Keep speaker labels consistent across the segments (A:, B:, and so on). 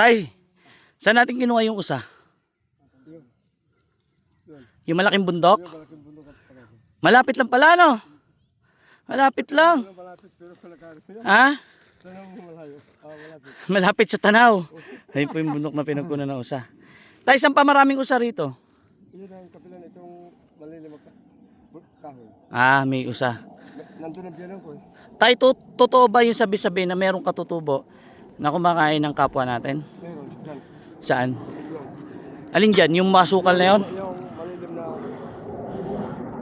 A: Tay, saan natin kinuha yung usa? Yung malaking bundok? Malapit lang pala, no? Malapit lang. Ha?
B: Malapit.
A: Sa tanaw. Ayun po yung bundok na pinagkunan ng usa. Tay, saan pa maraming usa rito?
B: Yun ang kapilan itong malilimag Kahoy.
A: Ah, may usa.
B: Nandun ang biyanan ko eh.
A: Tay, to- totoo ba yung sabi-sabi na merong katutubo na kumakain ng kapwa natin?
B: Meron. Yan.
A: Saan? Alin dyan? Yung masukal na yon?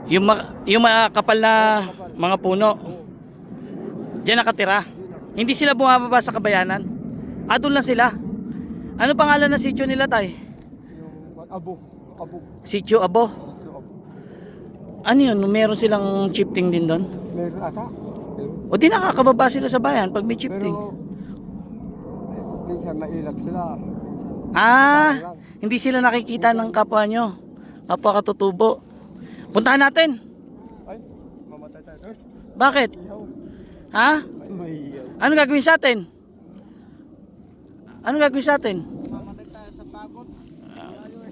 B: Yung
A: ma- yung makapal na mga puno? Diyan nakatira? Hindi sila bumababa sa kabayanan? Ah, doon lang sila? Ano pangalan ng sityo nila, tay?
B: Yung abo. Abo.
A: Sityo Abo?
B: Sityo abo.
A: Ano yun? Meron silang chiefting din doon?
B: Meron ata. Meron.
A: O di nakakababa sila sa bayan pag may chiefting?
B: Pero minsan mailap sila. Minsan.
A: Ah, hindi sila nakikita ng kapwa nyo. Kapwa katutubo. Puntahan natin.
B: Ay, mamatay tayo. Eh,
A: Bakit? Ha? Ano gagawin sa atin? Ano gagawin sa atin?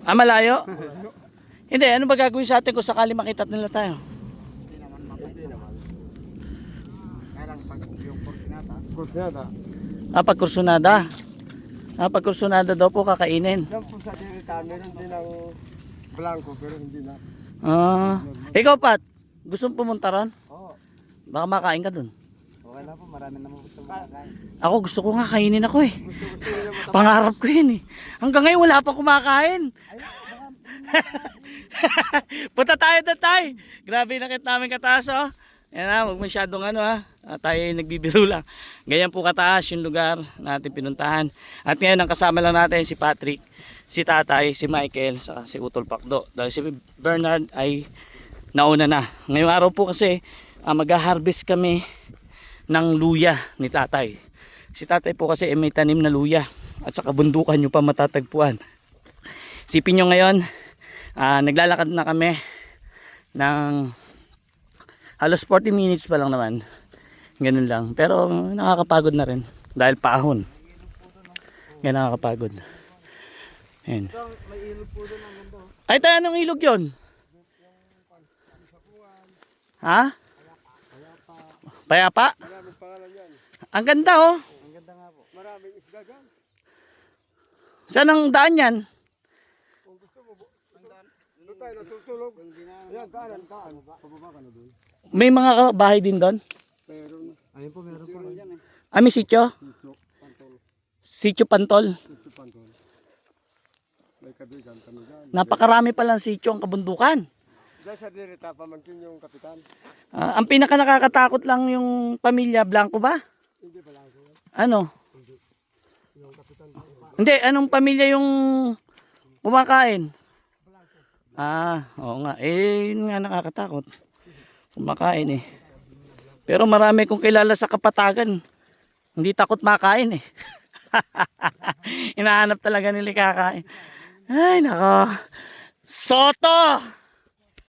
A: Ah, malayo? Hindi, ano ba gagawin sa atin kung sakali makita nila tayo?
B: Hindi naman. Kailang pag yung kursinata. Kursinata.
A: Ah, pag kursunada. Ah, pag kursunada daw po kakainin.
B: Yan po sa dirita, meron din ng blanco pero hindi na.
A: Ah, ikaw Pat, gusto mo pumunta ron?
B: Oo.
A: Baka makain ka dun.
B: Okay na po, marami naman gusto makakain.
A: Ako gusto ko nga kainin ako eh.
B: Gusto gusto nila.
A: Pangarap ko yun eh. Hanggang ngayon wala pa kumakain. Punta tayo doon tayo. Grabe nakit namin kataas oh. Yan na, huwag masyadong ano ha. Ah, tayo ay nagbibiro lang. Ganyan po kataas yung lugar natin pinuntahan. At ngayon ang kasama lang natin si Patrick, si Tatay, si Michael, saka si Utol Pakdo. Dahil si Bernard ay nauna na. Ngayong araw po kasi ah, mag-harvest kami ng luya ni Tatay. Si Tatay po kasi ay may tanim na luya at sa kabundukan nyo pa matatagpuan. Sipin nyo ngayon, ah, naglalakad na kami ng halos 40 minutes pa lang naman. Ganun lang. Pero nakakapagod na rin dahil paahon. Kaya nakakapagod. Ayan. Ay, tayo anong ilog yon? Ha? Payapa?
B: Yan.
A: Ang ganda oh.
B: Ang ganda nga po. Maraming isda dyan.
A: Saan ang daan yan?
B: Kung gusto mo, doon tayo natutulog. Ayan, daanan, daan. Pababa ka na doon.
A: May mga bahay din doon?
B: Meron. Ayun po, meron po.
A: Ah, may sityo?
B: Sityo, pantol.
A: Sityo Pantol.
B: Sityo, pantol. May kabigan kami dyan.
A: Napakarami palang sityo ang kabundukan.
B: Dahil sa dirita, pamangkin yung kapitan.
A: Ah, ang pinaka nakakatakot lang yung pamilya Blanco ba?
B: Hindi ako.
A: Ano?
B: Yung kapitan.
A: Hindi, anong pamilya yung kumakain? Ah, oo nga. Eh, yun nga nakakatakot. Kumakain eh. Pero marami kong kilala sa kapatagan. Hindi takot makain eh. Hinahanap talaga nila kakain. Ay, nako. Soto!